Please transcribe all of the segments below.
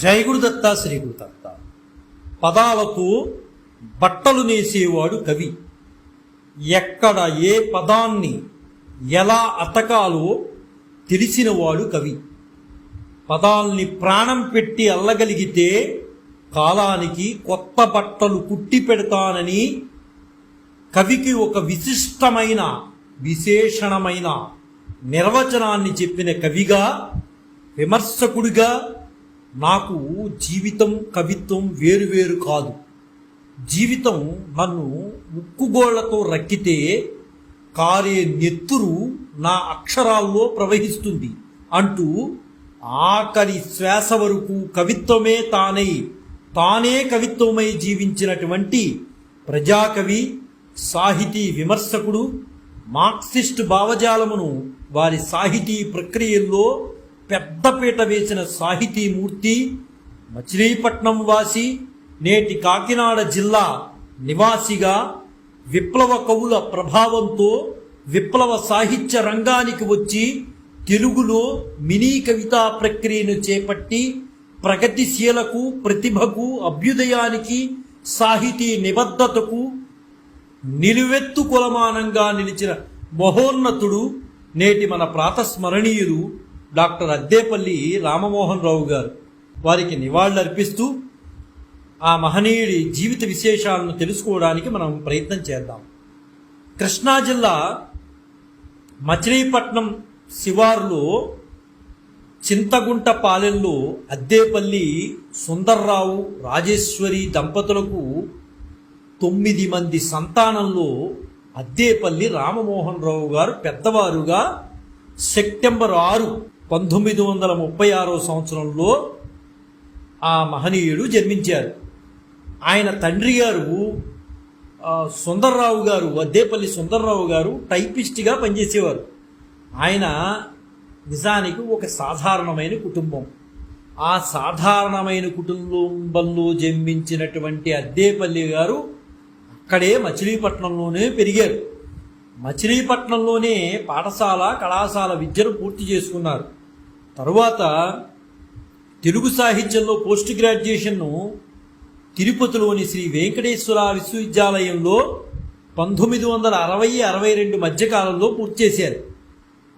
జై గురుదత్త శ్రీ గురుదత్త పదాలకు బట్టలు నేసేవాడు కవి. ఎక్కడ ఏ పదాన్ని ఎలా అతకాలో తెలిసినవాడు కవి. పదాల్ని ప్రాణం పెట్టి అల్లగలిగితే కాలానికి కొత్త బట్టలు కుట్టి పెడతానని కవికి ఒక విశిష్టమైన విశేషణమైన నిర్వచనాన్ని చెప్పిన కవిగా విమర్శకుడిగా నాకు జీవితం కవిత్వం వేరువేరు కాదు. జీవితం నన్ను ముక్కుగోళ్ళతో రక్కితే కారే నెత్తురు నా అక్షరాల్లో ప్రవహిస్తుంది అంటూ ఆఖరి శ్వాస వరకు కవిత్వమే తానై తానే కవిత్వమై జీవించినటువంటి ప్రజాకవి సాహితీ విమర్శకుడు మార్క్సిస్ట్ భావజాలమును వారి సాహితీ ప్రక్రియల్లో పెద్దపీట వేసిన సాహితీమూర్తి మచిలీపట్నం వాసి నేటి కాకినాడ జిల్లా నివాసిగా విప్లవ కవుల ప్రభావంతో విప్లవ సాహిత్య రంగానికి వచ్చి తెలుగులో మినీ కవితా ప్రక్రియను చేపట్టి ప్రగతిశీలకు ప్రతిభకు అభ్యుదయానికి సాహితీ నిబద్ధతకు నిలువెత్తు కులమానంగా నిలిచిన మహోన్నతుడు నేటి మన ప్రాతస్మరణీయులు డాక్టర్ అద్దేపల్లి రామమోహన్ రావు గారు వారికి నివాళులర్పిస్తూ ఆ మహనీయుడి జీవిత విశేషాలను తెలుసుకోవడానికి మనం ప్రయత్నం చేద్దాం. కృష్ణా జిల్లా మచిలీపట్నం శివారులో చింతగుంట పాలెంలో అద్దేపల్లి సుందర్రావు రాజేశ్వరి దంపతులకు తొమ్మిది మంది సంతానంలో అద్దేపల్లి రామమోహన్ రావు గారు పెద్దవారుగా సెప్టెంబర్ ఆరు పంతొమ్మిది వందల ముప్పై ఆరో సంవత్సరంలో ఆ మహనీయుడు జన్మించారు. ఆయన తండ్రి గారు సుందర్రావు గారు వద్దేపల్లి సుందర్రావు గారు టైపిస్ట్గా పనిచేసేవారు. ఆయన నిజానికి ఒక సాధారణమైన కుటుంబం. ఆ సాధారణమైన కుటుంబంలో జన్మించినటువంటి అద్దేపల్లి గారు అక్కడే మచిలీపట్నంలోనే పెరిగారు. మచిలీపట్నంలోనే పాఠశాల కళాశాల విద్యను పూర్తి చేసుకున్నారు. తరువాత తెలుగు సాహిత్యంలో పోస్ట్ గ్రాడ్యుయేషన్ను తిరుపతిలోని శ్రీ వెంకటేశ్వర విశ్వవిద్యాలయంలో పంతొమ్మిది వందల అరవై అరవై రెండు మధ్యకాలంలో పూర్తి చేశారు.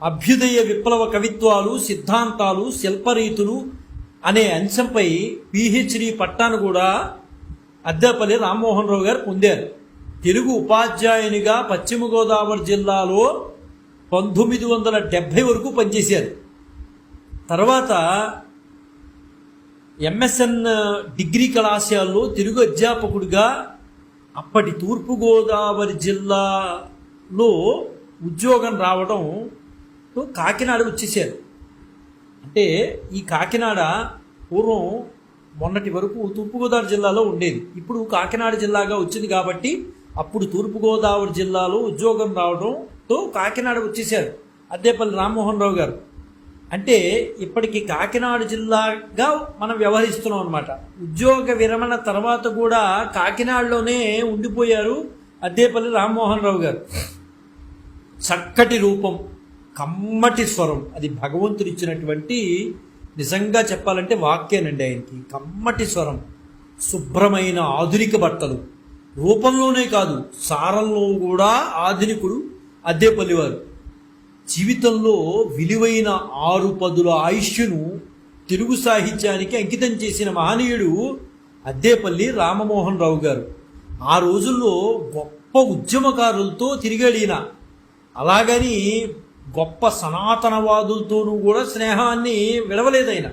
అభ్యుదయ విప్లవ కవిత్వాలు సిద్ధాంతాలు శిల్పరీతులు అనే అంశంపై పిహెచ్డి పట్టాను కూడా అద్దెపల్లి రామ్మోహన్ రావు గారు పొందారు. తెలుగు ఉపాధ్యాయునిగా పశ్చిమ గోదావరి జిల్లాలో పంతొమ్మిది వందల డెబ్భై వరకు పనిచేశారు. తర్వాత ఎంఎస్ఎన్ డిగ్రీ కళాశాలలో తెలుగు అధ్యాపకుడిగా అప్పటి తూర్పుగోదావరి జిల్లాలో ఉద్యోగం రావడంతో కాకినాడ వచ్చేసారు. అంటే ఈ కాకినాడ పూర్వం మొన్నటి వరకు తూర్పుగోదావరి జిల్లాలో ఉండేది. ఇప్పుడు కాకినాడ జిల్లాగా వచ్చింది కాబట్టి అప్పుడు తూర్పుగోదావరి జిల్లాలో ఉద్యోగం రావడంతో కాకినాడ వచ్చేసారు. అద్దేపల్లి రామ్మోహన్ రావు గారు. అంటే ఇప్పటికి కాకినాడ జిల్లాగా మనం వ్యవహరిస్తున్నాం అనమాట ఉద్యోగ విరమణ తర్వాత కూడా కాకినాడలోనే ఉండిపోయారు అద్దేపల్లి రామ్మోహన్ రావు గారు. చక్కటి రూపం కమ్మటి స్వరం అది భగవంతుడు ఇచ్చినటువంటి నిజంగా చెప్పాలంటే వాక్యేనండి ఆయనకి. కమ్మటి స్వరం శుభ్రమైన ఆధునిక బట్టలు. రూపంలోనే కాదు సారంలో కూడా ఆధునికుడు అద్దేపల్లివారు. జీవితంలో విలువైన ఆరు పదుల ఆయుష్యును తెలుగు సాహిత్యానికి అంకితం చేసిన మహనీయుడు అద్దేపల్లి రామమోహన్ రావు గారు. ఆ రోజుల్లో గొప్ప ఉద్యమకారులతో తిరిగాడిన అలాగని గొప్ప సనాతనవాదులతోనూ కూడా స్నేహాన్ని విడవలేదైన.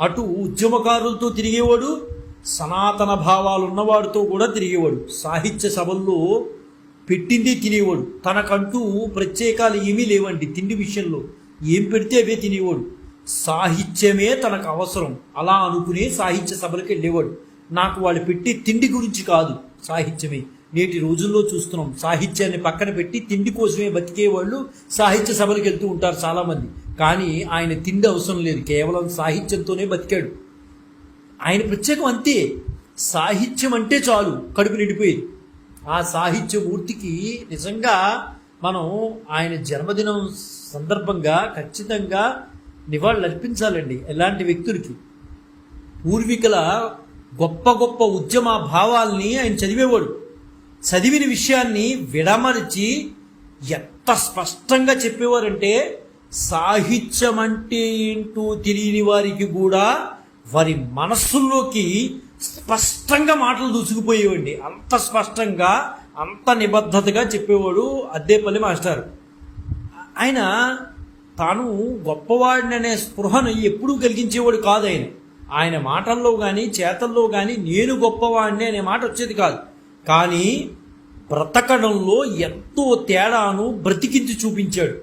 అటు ఉద్యమకారులతో తిరిగేవాడు సనాతన భావాలున్నవాడితో కూడా తిరిగేవాడు. సాహిత్య సభల్లో పెట్టింది తినేవాడు. తనకంటూ ప్రత్యేకాలు ఏమీ లేవండి తిండి విషయంలో. ఏం పెడితే అవే తినేవాడు. సాహిత్యమే తనకు అవసరం. అలా అనుకునే సాహిత్య సభలకు వెళ్ళేవాడు. నాకు వాళ్ళు పెట్టి తిండి గురించి కాదు సాహిత్యమే. నేటి రోజుల్లో చూస్తున్నాం. సాహిత్యాన్ని పక్కన పెట్టి తిండి కోసమే బతికే వాళ్ళు సాహిత్య సభలకు వెళ్తూ ఉంటారు చాలామంది. కానీ ఆయన తిండి అవసరం లేదు. కేవలం సాహిత్యంతోనే బతికాడు. ఆయన ప్రత్యేకం అంతే. సాహిత్యం అంటే చాలు. కడుపు నిండిపోయేది. ఆ సాహిత్య మూర్తికి నిజంగా మనం ఆయన జన్మదినం సందర్భంగా ఖచ్చితంగా నివాళులు అర్పించాలండి ఎలాంటి వ్యక్తులకి. పూర్వీకుల గొప్ప గొప్ప ఉద్యమ భావాల్ని ఆయన చదివేవాడు. చదివిన విషయాన్ని విడమరిచి ఎంత స్పష్టంగా చెప్పేవారంటే సాహిత్యం అంటే ఏంటో తెలియని వారికి కూడా వారి మనస్సుల్లోకి స్పష్టంగా మాటలు దూసుకుపోయేవండి అంత స్పష్టంగా అంత నిబద్ధతగా చెప్పేవాడు అద్దేపల్లి మాస్టర్. ఆయన తాను గొప్పవాడిననే స్పృహను ఎప్పుడూ కలిగించేవాడు కాదు ఆయన. ఆయన మాటల్లో కానీ చేతల్లో కానీ నేను గొప్పవాడిని అనే మాట వచ్చేది కాదు. కానీ బ్రతకడంలో ఎంతో తేడాను బ్రతికించి చూపించాడు.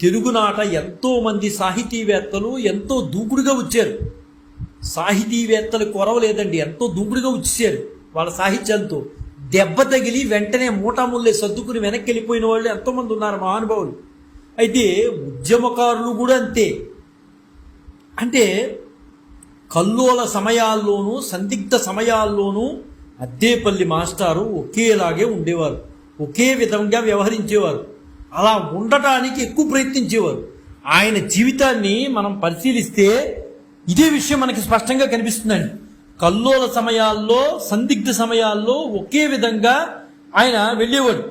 తెలుగునాట ఎంతో మంది సాహితీవేత్తలు ఎంతో దూకుడుగా వచ్చారు. సాహితీవేత్తలు కొరవలేదండి. ఎంతో దూకుడుగా వచ్చేసారు వాళ్ళ సాహిత్యంతో. దెబ్బ తగిలి వెంటనే మూటాముల్లే సర్దుకుని వెనక్కి వెళ్ళిపోయిన వాళ్ళు ఎంతోమంది ఉన్నారు మహానుభావులు. అయితే ఉద్యమకారులు కూడా అంతే. అంటే కల్లోల సమయాల్లోనూ సందిగ్ధ సమయాల్లోనూ అద్దేపల్లి మాస్టారు ఒకేలాగే ఉండేవారు. ఒకే విధంగా వ్యవహరించేవారు. అలా ఉండటానికి ఎక్కువ ప్రయత్నించేవారు. ఆయన జీవితాన్ని మనం పరిశీలిస్తే ఇదే విషయం మనకి స్పష్టంగా కనిపిస్తుందండి. కల్లోల సమయాల్లో సందిగ్ధ సమయాల్లో ఒకే విధంగా ఆయన వెళ్ళేవాడు.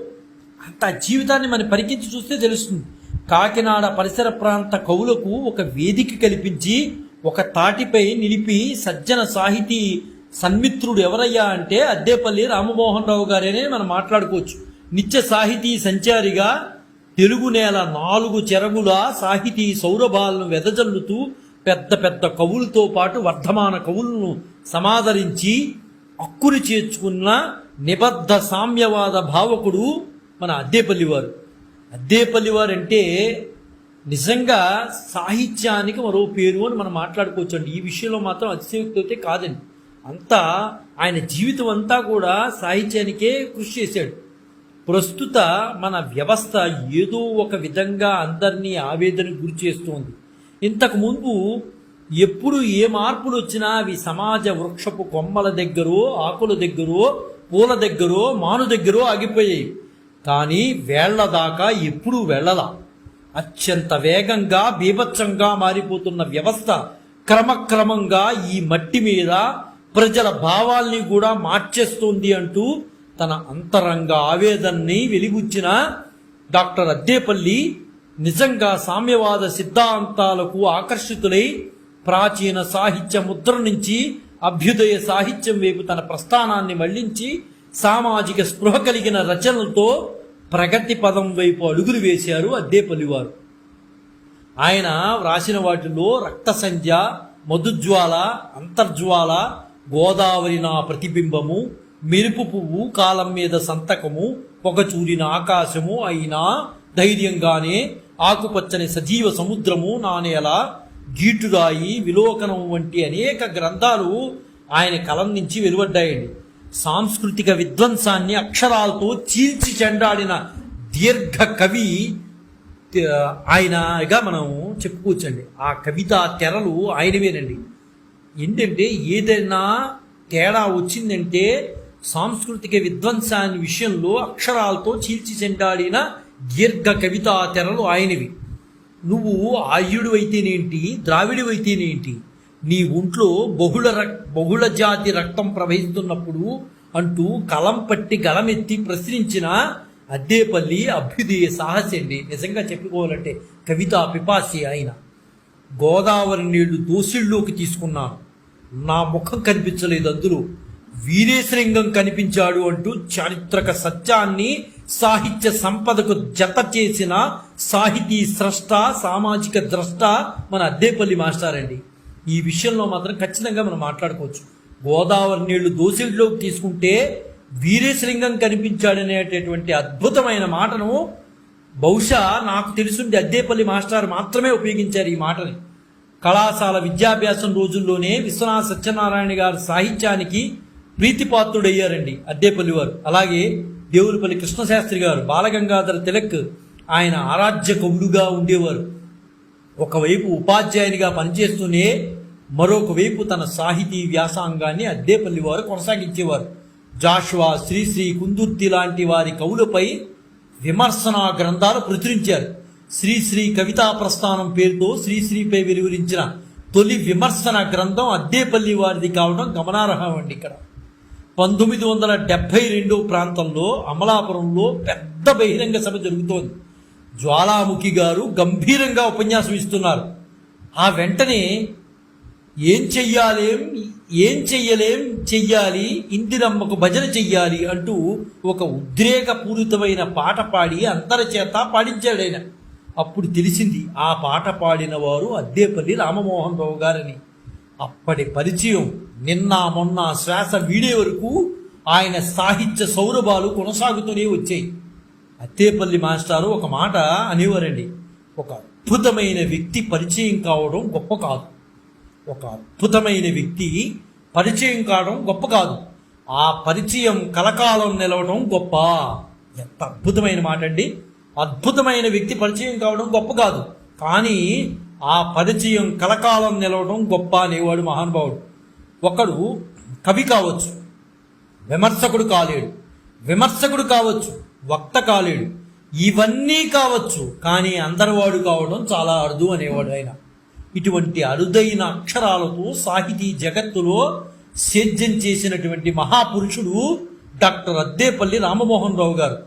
అంత జీవితాన్ని మనం పరికించి చూస్తే తెలుస్తుంది. కాకినాడ పరిసర ప్రాంత కవులకు ఒక వేదిక కల్పించి ఒక తాటిపై నిలిపి సజ్జన సాహితీ సన్మిత్రుడు ఎవరయ్యా అంటే అద్దేపల్లి రామమోహన్ రావు గారేనే మనం మాట్లాడుకోవచ్చు. నిత్య సాహితీ సంచారిగా తెలుగు నేల నాలుగు చెరగుల సాహితీ సౌరభాలను వెదజల్లుతూ పెద్ద పెద్ద కవులతో పాటు వర్ధమాన కవులను సమాదరించి అక్కుని చేర్చుకున్న నిబద్ధ సామ్యవాద భావకుడు మన అద్దేపల్లివారు. అద్దేపల్లివారు అద్దేపల్లి వారు అంటే నిజంగా సాహిత్యానికి మరో పేరు అని మనం మాట్లాడుకోవచ్చు అండి ఈ విషయంలో మాత్రం అతిశయోక్తి అయితే కాదండి. అంతా ఆయన జీవితం అంతా కూడా సాహిత్యానికే కృషి చేశాడు. ప్రస్తుత మన వ్యవస్థ ఏదో ఒక విధంగా అందరినీ ఆవేదనకు గురి చేస్తోంది. ఇంతకు ముందు ఎప్పుడు ఏ మార్పులు వచ్చినా అవి సమాజ వృక్షపు కొమ్మల దగ్గరో ఆకుల దగ్గరో పూల దగ్గరో మాను దగ్గరో ఆగిపోయాయి. కానీ వేళ్ళ దాకా ఎప్పుడూ వెళ్ళలా. అత్యంత వేగంగా బీభత్సంగా మారిపోతున్న వ్యవస్థ క్రమక్రమంగా ఈ మట్టి మీద ప్రజల భావాల్ని కూడా మార్చేస్తోంది అంటూ తన అంతరంగ ఆవేదనని వెలిగుచ్చిన డాక్టర్ అద్దేపల్లి నిజంగా సామ్యవాద సిద్ధాంతాలకు ఆకర్షితులై ప్రాచీన సాహిత్య ముద్ర నుంచి అభ్యుదయ సాహిత్యం వైపు తన ప్రస్థానాన్ని మళ్ళించి సామాజిక స్పృహ కలిగిన రచనలతో ప్రగతి పదం వైపు అడుగులు వేశారు అద్దేపల్లివారు. ఆయన వ్రాసిన వాటిలో రక్త సంధ్య మధుజ్వాల అంతర్జ్వాల గోదావరి నా ప్రతిబింబము మెరుపు పువ్వు కాలం మీద సంతకము పొగచూరిన ఆకాశము అయినా ధైర్యంగానే ఆకుపచ్చని సజీవ సముద్రము నానేల గీటురాయి విలోకనం వంటి అనేక గ్రంథాలు ఆయన కలం నుంచి వెలువడ్డాయండి. సాంస్కృతిక విధ్వంసాన్ని అక్షరాలతో చీల్చి చెండాడిన దీర్ఘ కవి ఆయనగా మనం చెప్పుకోవచ్చండి. ఆ కవిత తెరలు ఆయనవేనండి. ఏంటంటే ఏదైనా తేడా వచ్చిందంటే సాంస్కృతిక విధ్వంసాన్ని విషయంలో అక్షరాలతో చీల్చి చెండాడిన దీర్ఘ కవితా తెరలు ఆయనవి. నువ్వు ఆర్యుడు అయితేనేంటి ద్రావిడు అయితేనేంటి నీ ఒంట్లో బహుళ రక్ బహుళ జాతి రక్తం ప్రవహిస్తున్నప్పుడు అంటూ కలం పట్టి గలమెత్తి ప్రశ్నించిన అద్దేపల్లి అభ్యుదయ సాహసండి. నిజంగా చెప్పుకోవాలంటే కవితా పిపాసి ఆయన. గోదావరి నీళ్ళు దోసిళ్ళలోకి తీసుకున్నాను. నా ముఖం కనిపించలేదు అందులో. వీరేశలింగం కనిపించాడు అంటూ చారిత్రక సత్యాన్ని సాహిత్య సంపదకు జత చేసిన సాహితీ స్రష్ట సామాజిక ద్రష్ట మన అద్దేపల్లి మాస్టర్ అండి. ఈ విషయంలో మాత్రం ఖచ్చితంగా మనం మాట్లాడుకోవచ్చు. గోదావరి నీళ్ళు దోసిళ్ళలోకి తీసుకుంటే వీరేశలింగం కనిపించాడనేటటువంటి అద్భుతమైన మాటను బహుశా నాకు తెలిసింది అద్దేపల్లి మాస్టర్ మాత్రమే ఉపయోగించారు ఈ మాటని. కళాశాల విద్యాభ్యాసం రోజుల్లోనే విశ్వనాథ సత్యనారాయణ గారి సాహిత్యానికి ప్రీతిపాత్రుడయ్యారండి అద్దేపల్లి వారు. అలాగే దేవులపల్లి కృష్ణశాస్త్రి గారు బాలగంగాధర తిలక్ ఆయన ఆరాధ్య కవుడుగా ఉండేవారు. ఒకవైపు ఉపాధ్యాయునిగా పనిచేస్తూనే మరొక వైపు తన సాహితీ వ్యాసాంగాన్ని అద్దేపల్లి వారు కొనసాగించేవారు. జాషువా శ్రీశ్రీ కుందుర్తి లాంటి వారి కవులపై విమర్శనా గ్రంథాలు ప్రచురించారు. శ్రీశ్రీ కవితా ప్రస్థానం పేరుతో శ్రీశ్రీపై వెలువరించిన తొలి విమర్శన గ్రంథం అద్దేపల్లి వారిది కావడం గమనార్హం అండి ఇక్కడ. పంతొమ్మిది వందల డెబ్బై రెండు ప్రాంతంలో అమలాపురంలో పెద్ద బహిరంగ సభ జరుగుతోంది. జ్వాలాముఖి గారు గంభీరంగా ఉపన్యాసం ఇస్తున్నారు. ఆ వెంటనే ఏం చెయ్యాలేం ఏం చెయ్యలేం చెయ్యాలి ఇందిరమ్మకు భజన చెయ్యాలి అంటూ ఒక ఉద్రేకపూరితమైన పాట పాడి అంతరచేత చేత పాడించాడు ఆయన అప్పుడు తెలిసింది ఆ పాట పాడిన వారు అద్దేపల్లి రామమోహన్ రావు గారని. అప్పటి పరిచయం నిన్న మొన్న శ్వాస వీడే వరకు ఆయన సాహిత్య సౌరభాలు కొనసాగుతూనే వచ్చాయి. అత్తేపల్లి మాస్టారు ఒక మాట అనేవారండి ఒక అద్భుతమైన వ్యక్తి పరిచయం కావడం గొప్ప కాదు. ఒక అద్భుతమైన వ్యక్తి పరిచయం కావడం గొప్ప కాదు. ఆ పరిచయం కలకాలం నిలవడం గొప్ప. ఎంత అద్భుతమైన మాట అండి అద్భుతమైన వ్యక్తి పరిచయం కావడం గొప్ప కాదు. కానీ ఆ పరిచయం కలకాలం నిలవడం గొప్ప అనేవాడు మహానుభావుడు. ఒకడు కవి కావచ్చు విమర్శకుడు కాలేడు. విమర్శకుడు కావచ్చు వక్త కాలేడు. ఇవన్నీ కావచ్చు కానీ అందరివాడు కావడం చాలా అరుదు అనేవాడు ఆయన. ఇటువంటి అరుదైన అక్షరాలతో సాహితీ జగత్తులో సేద్యం చేసినటువంటి మహాపురుషుడు డాక్టర్ అద్దేపల్లి రామమోహన్ రావు గారు.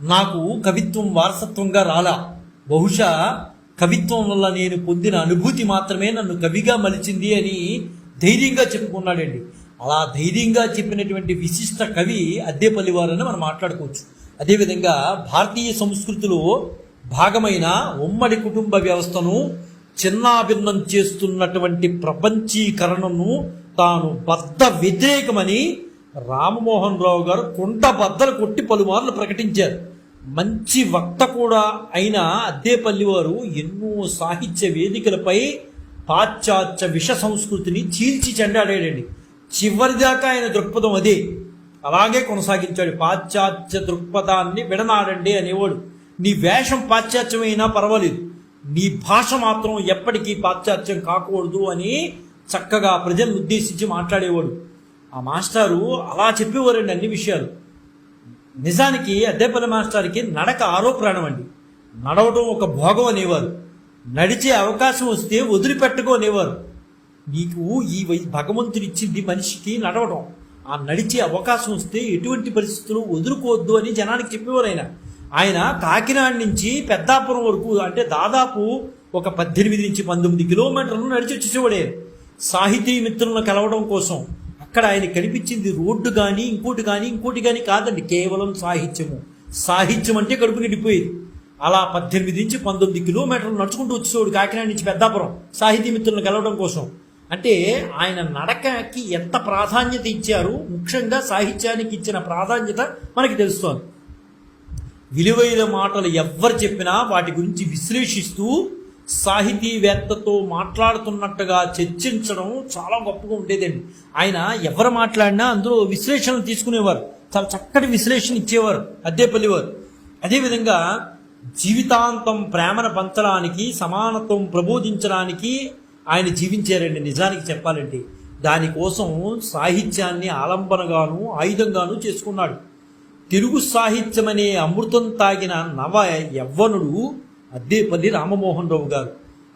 నాకు కవిత్వం వారసత్వంగా రాలా. బహుశా కవిత్వం వల్ల నేను పొందిన అనుభూతి మాత్రమే నన్ను కవిగా మలిచింది అని ధైర్యంగా చెప్పుకున్నాడండి. అలా ధైర్యంగా చెప్పినటువంటి విశిష్ట కవి అద్దెపల్లి వారని మనం మాట్లాడుకోవచ్చు. అదేవిధంగా భారతీయ సంస్కృతిలో భాగమైన ఉమ్మడి కుటుంబ వ్యవస్థను చిన్నాభిన్నం చేస్తున్నటువంటి ప్రపంచీకరణను తాను బద్ద వ్యతిరేకమని రామ్మోహన్ రావు గారు కుంట బద్దలు కొట్టి పలుమార్లు ప్రకటించారు. మంచి వక్త కూడా అయిన అద్దేపల్లి వారు ఎన్నో సాహిత్య వేదికలపై పాశ్చాత్య విష సంస్కృతిని చీల్చి చెండాడాడండి. చివరిదాకా ఆయన దృక్పథం అదే. అలాగే కొనసాగించాడు. పాశ్చాత్య దృక్పథాన్ని విడనాడండి అనేవాడు. నీ వేషం పాశ్చాత్యమైనా పర్వాలేదు. నీ భాష మాత్రం ఎప్పటికీ పాశ్చాత్యం కాకూడదు అని చక్కగా ప్రజలను ఉద్దేశించి మాట్లాడేవాడు. ఆ మాస్టారు అలా చెప్పేవారండి అన్ని విషయాలు. నిజానికి అద్దెపల్లి మాస్టర్కి నడక ఆరో ప్రాణం అండి. నడవడం ఒక భోగం అనేవారు. నడిచే అవకాశం వస్తే వదిలిపెట్టుకోనేవారు. నీకు ఈ వై- భగవంతుడు ఇచ్చింది మనిషికి నడవడం ఆ నడిచే అవకాశం వస్తే ఎటువంటి పరిస్థితులు వదులుకోవద్దు అని జనానికి చెప్పేవారు ఆయన. ఆయన కాకినాడ నుంచి పెద్దాపురం వరకు అంటే దాదాపు ఒక పద్దెనిమిది నుంచి పంతొమ్మిది కిలోమీటర్లు నడిచి వచ్చేసేవాడే సాహితీ మిత్రులను కలవడం కోసం. అక్కడ ఆయన కనిపించింది రోడ్డు కానీ ఇంకోటి కానీ ఇంకోటి కానీ కాదండి. కేవలం సాహిత్యము. సాహిత్యం అంటే కడుపు నిండిపోయేది. అలా పద్దెనిమిది నుంచి పంతొమ్మిది కిలోమీటర్లు నడుచుకుంటూ వచ్చేవాడు కాకినాడ నుంచి పెద్దాపురం సాహితీ మిత్రులను కలవడం కోసం. అంటే ఆయన నడకకి ఎంత ప్రాధాన్యత ఇచ్చారు? ముఖ్యంగా సాహిత్యానికి ఇచ్చిన ప్రాధాన్యత మనకి తెలుస్తోంది. విలువైన మాటలు ఎవ్వరు చెప్పినా వాటి గురించి విశ్లేషిస్తూ సాహితీవేత్తతో మాట్లాడుతున్నట్టుగా చర్చించడం చాలా గొప్పగా ఉండేదండి. ఆయన ఎవరు మాట్లాడినా అందులో విశ్లేషణలు తీసుకునేవారు. చాలా చక్కటి విశ్లేషణ ఇచ్చేవారు అద్దేపల్లి వారు అదేవిధంగా జీవితాంతం ప్రేమను పంచడానికి సమానత్వం ప్రబోధించడానికి ఆయన జీవించారండి నిజానికి చెప్పాలంటే. దానికోసం సాహిత్యాన్ని ఆలంబనగాను ఆయుధంగాను చేసుకున్నాడు. తెలుగు సాహిత్యం అనే అమృతం తాగిన నవ యవ్వనుడు అద్దేపల్లి రామమోహన్ రావు గారు.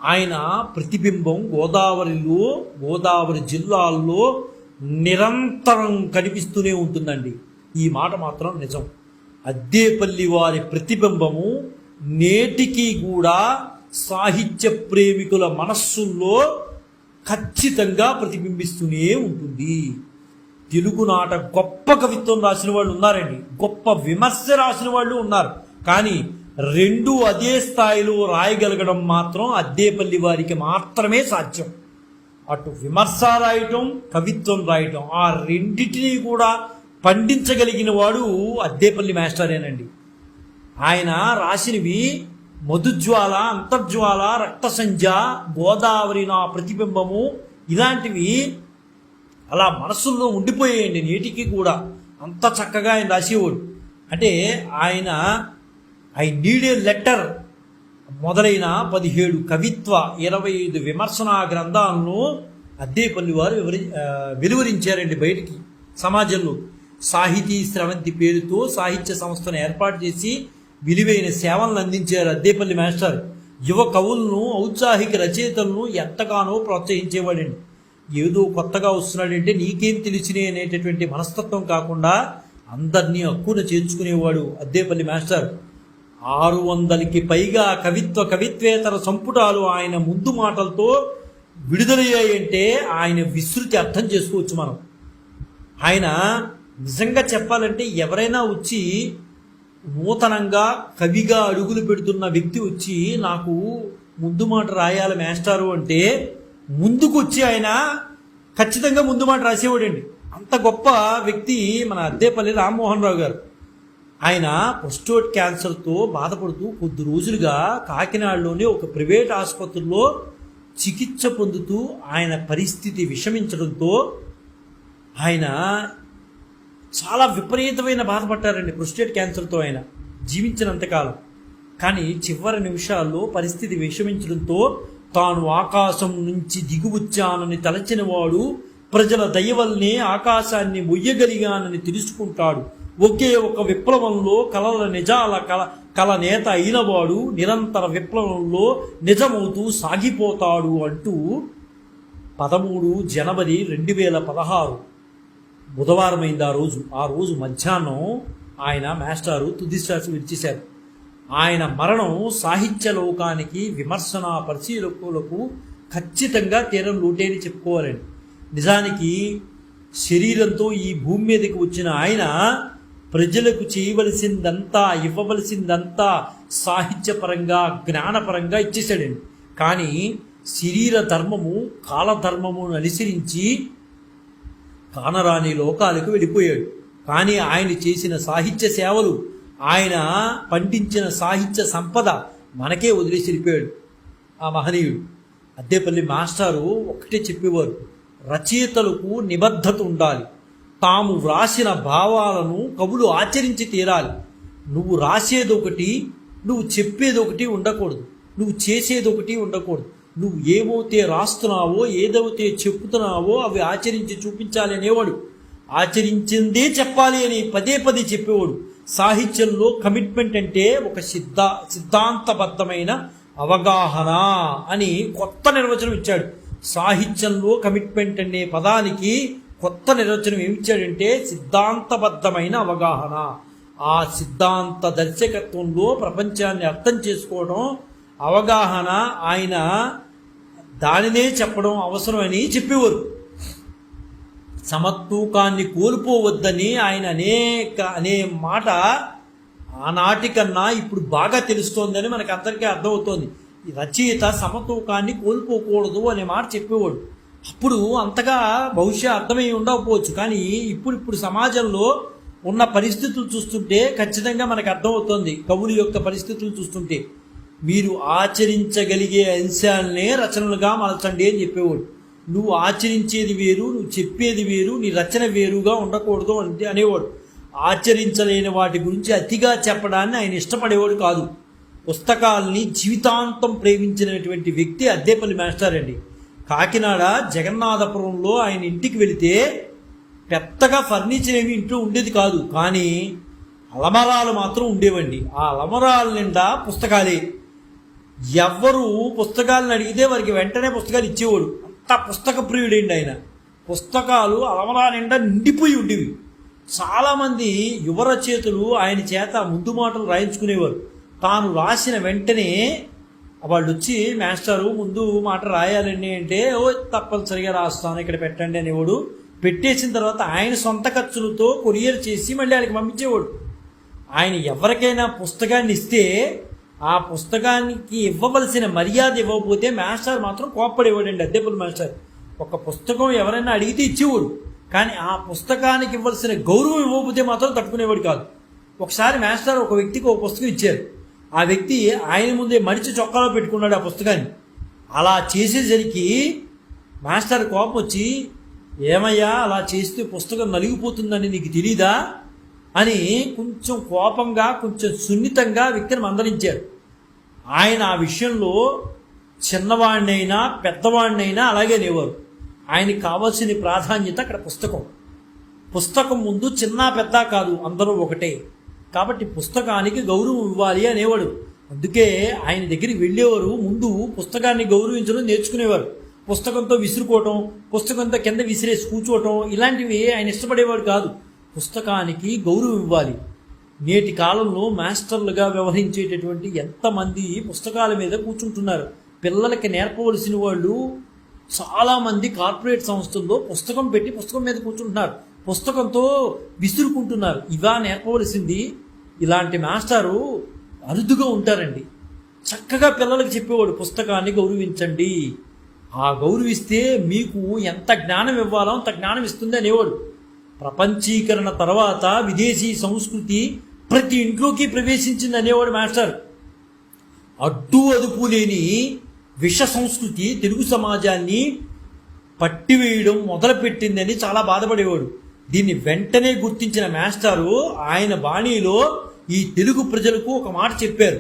ఆయన ప్రతిబింబం గోదావరిలో గోదావరి జిల్లాల్లో నిరంతరం కనిపిస్తూనే ఉంటుందండి. ఈ మాట మాత్రం నిజం. అద్దేపల్లి వారి ప్రతిబింబము నేటికి కూడా సాహిత్య ప్రేమికుల మనస్సుల్లో ఖచ్చితంగా ప్రతిబింబిస్తూనే ఉంటుంది. తెలుగునాట గొప్ప కవిత్వం రాసిన వాళ్ళు ఉన్నారండి. గొప్ప విమర్శ రాసిన వాళ్ళు ఉన్నారు. కానీ రెండు అదే స్థాయిలో రాయగలగడం మాత్రం అద్దేపల్లి వారికి మాత్రమే సాధ్యం. అటు విమర్శ రాయటం కవిత్వం రాయటం ఆ రెండిటిని కూడా పండించగలిగిన వాడు అద్దేపల్లి మాస్టరేనండి. ఆయన రాసినవి మధుజ్వాల అంతర్జ్వాల రక్త సంధ్య గోదావరి నా ప్రతిబింబము ఇలాంటివి అలా మనసుల్లో ఉండిపోయాయండి నేటికి కూడా. అంత చక్కగా ఆయన రాసేవాడు. అంటే ఆయన ఐ నీడ్ ఏ లెటర్ మొదలైన పదిహేడు కవిత్వ ఇరవై ఐదు విమర్శనా గ్రంథాలను అద్దేపల్లి వారు వివరి వెలువరించారండి బయటికి. సమాజంలో సాహితీ స్రవంతి పేరుతో సాహిత్య సంస్థను ఏర్పాటు చేసి విలువైన సేవలను అందించారు అద్దేపల్లి మాస్టర్. యువ కవులను ఔత్సాహిక రచయితలను ఎంతగానో ప్రోత్సహించేవాడండి. ఏదో కొత్తగా వస్తున్నాడంటే నీకేం తెలిసినే అనేటటువంటి మనస్తత్వం కాకుండా అందరినీ హక్కున చేర్చుకునేవాడు అద్దేపల్లి మాస్టర్. ఆరు వందలకి పైగా కవిత్వ కవిత్వేతర సంపుటాలు ఆయన ముందు మాటలతో విడుదలయ్యాయంటే ఆయన విస్తృతి అర్థం చేసుకోవచ్చు మనం. ఆయన నిజంగా చెప్పాలంటే ఎవరైనా వచ్చి నూతనంగా కవిగా అడుగులు పెడుతున్న వ్యక్తి వచ్చి నాకు ముందు మాట రాయాలి మేస్టారు అంటే ముందుకు వచ్చి ఆయన ఖచ్చితంగా ముందు మాట రాసేవాడండి. అంత గొప్ప వ్యక్తి మన అద్దేపల్లి రామ్మోహన్ రావు గారు. ఆయన పొస్టోట్ క్యాన్సర్తో బాధపడుతూ కొద్ది రోజులుగా కాకినాడలోని ఒక ప్రైవేట్ ఆసుపత్రిలో చికిత్స పొందుతూ ఆయన పరిస్థితి విషమించడంతో ఆయన చాలా విపరీతమైన బాధపడ్డారండి ప్రొస్టేట్ క్యాన్సర్తో ఆయన. జీవించినంతకాలం. కానీ చివరి నిమిషాల్లో పరిస్థితి విషమించడంతో తాను ఆకాశం నుంచి దిగువచ్చానని తలచిన వాడు ప్రజల దయవల్నే ఆకాశాన్ని మొయ్యగలిగానని తెలుసుకుంటాడు. ఒకే ఒక విప్లవంలో కలల నిజాల కల కల నేత అయినవాడు నిరంతర విప్లవంలో నిజమవుతూ సాగిపోతాడు అంటూ పదమూడు జనవరి రెండు వేల పదహారు బుధవారమైంది ఆ రోజు. ఆ రోజు మధ్యాహ్నం ఆయన మాస్టారు తుదిశ్వాస విడిచేశారు ఆయన మరణం సాహిత్య లోకానికి విమర్శన పరిశీలకులకు ఖచ్చితంగా తీరం లోటేని చెప్పుకోవాలండి. నిజానికి శరీరంతో ఈ భూమి మీదకి వచ్చిన ఆయన ప్రజలకు చేయవలసిందంతా ఇవ్వవలసిందంతా సాహిత్యపరంగా జ్ఞానపరంగా ఇచ్చేశాడండి. కానీ శరీర ధర్మము కాలధర్మమును అనుసరించి కానరాని లోకాలకు వెళ్ళిపోయాడు. కానీ ఆయన చేసిన సాహిత్య సేవలు ఆయన పండించిన సాహిత్య సంపద మనకే వదిలేసి వెళ్ళిపోయాడు ఆ మహనీయుడు. అద్దేపల్లి మాస్టారు ఒకటే చెప్పేవారు రచయితలకు నిబద్ధత ఉండాలి. తాము వ్రాసిన భావాలను కవులు ఆచరించి తీరాలి. నువ్వు రాసేది ఒకటి నువ్వు చెప్పేది ఒకటి ఉండకూడదు. నువ్వు చేసేది ఒకటి ఉండకూడదు. నువ్వు ఏమవుతే రాస్తున్నావో ఏదైతే చెప్పుతున్నావో అవి ఆచరించి చూపించాలి అనేవాడు. ఆచరించిందే చెప్పాలి అని పదే పదే చెప్పేవాడు. సాహిత్యంలో కమిట్మెంట్ అంటే ఒక సిద్ధ సిద్ధాంతబద్ధమైన అవగాహన అని కొత్త నిర్వచనం ఇచ్చాడు. సాహిత్యంలో కమిట్మెంట్ అనే పదానికి కొత్త నిర్వచనం ఏమిచ్చాడంటే సిద్ధాంతబద్ధమైన అవగాహన. ఆ సిద్ధాంత దర్శకత్వంలో ప్రపంచాన్ని అర్థం చేసుకోవడం అవగాహన ఆయన దానినే చెప్పడం అవసరమని చెప్పేవారు. సమతూకాన్ని కోల్పోవద్దని ఆయన అనేక అనే మాట ఆనాటికన్నా ఇప్పుడు బాగా తెలుస్తోందని మనకు అందరికీ అర్థమవుతోంది. రచయిత సమతూకాన్ని కోల్పోకూడదు అనే మాట చెప్పేవాడు. అప్పుడు అంతగా బహుశా అర్థమై ఉండకపోవచ్చు. కానీ ఇప్పుడు ఇప్పుడు సమాజంలో ఉన్న పరిస్థితులు చూస్తుంటే ఖచ్చితంగా మనకు అర్థమవుతుంది. కవులు యొక్క పరిస్థితులు చూస్తుంటే మీరు ఆచరించగలిగే అంశాలనే రచనలుగా మలచండి అని చెప్పేవాడు. నువ్వు ఆచరించేది వేరు నువ్వు చెప్పేది వేరు నీ రచన వేరుగా ఉండకూడదు అంటే అనేవాడు. ఆచరించలేని వాటి గురించి అతిగా చెప్పడాన్ని ఆయన ఇష్టపడేవాడు కాదు. పుస్తకాల్ని జీవితాంతం ప్రేమించినటువంటి వ్యక్తి అద్దేపల్లి మాస్టర్ అండి కాకినాడ జగన్నాథపురంలో ఆయన ఇంటికి వెళితే పెద్దగా ఫర్నిచర్ ఏమి ఇంట్లో ఉండేది కాదు. కానీ అలమరాలు మాత్రం ఉండేవండి. ఆ అలమరాల నిండా పుస్తకాలే. ఎవ్వరు పుస్తకాలను అడిగితే వారికి వెంటనే పుస్తకాలు ఇచ్చేవాడు. అంత పుస్తక ప్రియుడండి ఆయన. పుస్తకాలు అలమరా నిండా నిండిపోయి ఉండేవి. చాలామంది యువ రచయితలు ఆయన చేత ముందు మాటలు రాయించుకునేవారు. తాను రాసిన వెంటనే వాళ్ళు వచ్చి మాస్టరు ముందు మాట రాయాలండి అంటే ఓ తప్పనిసరిగా రాస్తాను ఇక్కడ పెట్టండి అనేవాడు. పెట్టేసిన తర్వాత ఆయన సొంత ఖర్చులతో కొరియర్ చేసి మళ్ళీ ఆయనకి పంపించేవాడు. ఆయన ఎవరికైనా పుస్తకాన్ని ఇస్తే ఆ పుస్తకానికి ఇవ్వవలసిన మర్యాద ఇవ్వకపోతే మాస్టర్ మాత్రం కోప్పడేవాడండి అద్దెపల్లి మాస్టర్. ఒక పుస్తకం ఎవరైనా అడిగితే ఇచ్చేవాడు. కానీ ఆ పుస్తకానికి ఇవ్వాల్సిన గౌరవం ఇవ్వకపోతే మాత్రం తట్టుకునేవాడు కాదు. ఒకసారి మాస్టర్ ఒక వ్యక్తికి ఒక పుస్తకం ఇచ్చారు. ఆ వ్యక్తి ఆయన ముందే మడిచి చొక్కాలో పెట్టుకున్నాడు ఆ పుస్తకాన్ని. అలా చేసేసరికి మాస్టర్ కోపం వచ్చి ఏమయ్యా అలా చేస్తే పుస్తకం నలిగిపోతుందని నీకు తెలీదా? అని కొంచెం కోపంగా కొంచెం సున్నితంగా వ్యక్తిని మందలించారు. ఆయన ఆ విషయంలో చిన్నవాడినైనా పెద్దవాడినైనా అలాగే లేవారు. ఆయనకి కావాల్సిన ప్రాధాన్యత అక్కడ పుస్తకం. పుస్తకం ముందు చిన్న పెద్ద కాదు అందరూ ఒకటే. కాబట్టి పుస్తకానికి గౌరవం ఇవ్వాలి అనేవాడు. అందుకే ఆయన దగ్గరికి వెళ్ళేవారు ముందు పుస్తకాన్ని గౌరవించడం నేర్చుకునేవారు. పుస్తకంతో విసురుకోవటం పుస్తకంతో కింద విసిరేసి కూర్చోవటం ఇలాంటివి ఆయన ఇష్టపడేవాడు కాదు. పుస్తకానికి గౌరవం ఇవ్వాలి. నేటి కాలంలో మాస్టర్లుగా వ్యవహరించేటటువంటి ఎంతమంది పుస్తకాల మీద కూర్చుంటున్నారు. పిల్లలకి నేర్పవలసిన వాళ్ళు చాలామంది కార్పొరేట్ సంస్థల్లో పుస్తకం పెట్టి పుస్తకం మీద కూర్చుంటున్నారు. పుస్తకంతో విసురుకుంటున్నారు. ఇవా నేర్పవలసింది ఇలాంటి మాస్టారు అరుదుగా ఉంటారండి. చక్కగా పిల్లలకు చెప్పేవాడు పుస్తకాన్ని గౌరవించండి. ఆ గౌరవిస్తే మీకు ఎంత జ్ఞానం ఇవ్వాలో అంత జ్ఞానం ఇస్తుంది అనేవాడు. ప్రపంచీకరణ తర్వాత విదేశీ సంస్కృతి ప్రతి ఇంట్లోకి ప్రవేశించింది అనేవాడు మాస్టర్. అడ్డు అదుపు లేని విష సంస్కృతి తెలుగు సమాజాన్ని పట్టివేయడం మొదలుపెట్టిందని చాలా బాధపడేవాడు. దీన్ని వెంటనే గుర్తించిన మాస్టారు ఆయన బాణీలో ఈ తెలుగు ప్రజలకు ఒక మాట చెప్పారు.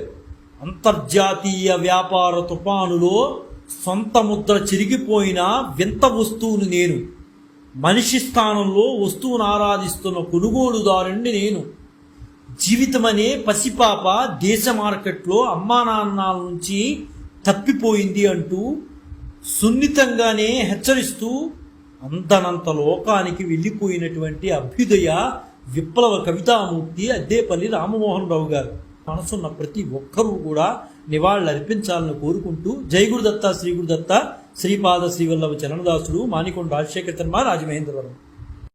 అంతర్జాతీయ వ్యాపార తుఫానులో సొంత ముద్ర చిరిగిపోయిన వింత వస్తువును నేను. మనిషి స్థానంలో వస్తువును ఆరాధిస్తున్న కొనుగోలుదారుణ్ణి నేను. జీవితమనే పసిపాప దేశ మార్కెట్లో అమ్మా నాన్నల నుంచి తప్పిపోయింది అంటూ సున్నితంగానే హెచ్చరిస్తూ అంతనంత లోకానికి వెళ్ళిపోయినటువంటి అభ్యుదయ విప్లవ కవితామూర్తి అద్దేపల్లి రామమోహన్ రావు గారు. మనసున్న ప్రతి ఒక్కరూ కూడా నివాళులు అర్పించాలని కోరుకుంటూ జయగురుదత్త శ్రీగురుదత్త శ్రీపాద శ్రీవల్లభ చరణదాసుడు మానికొండ రాజశేఖర్ శర్మ రాజమహేంద్రవరం.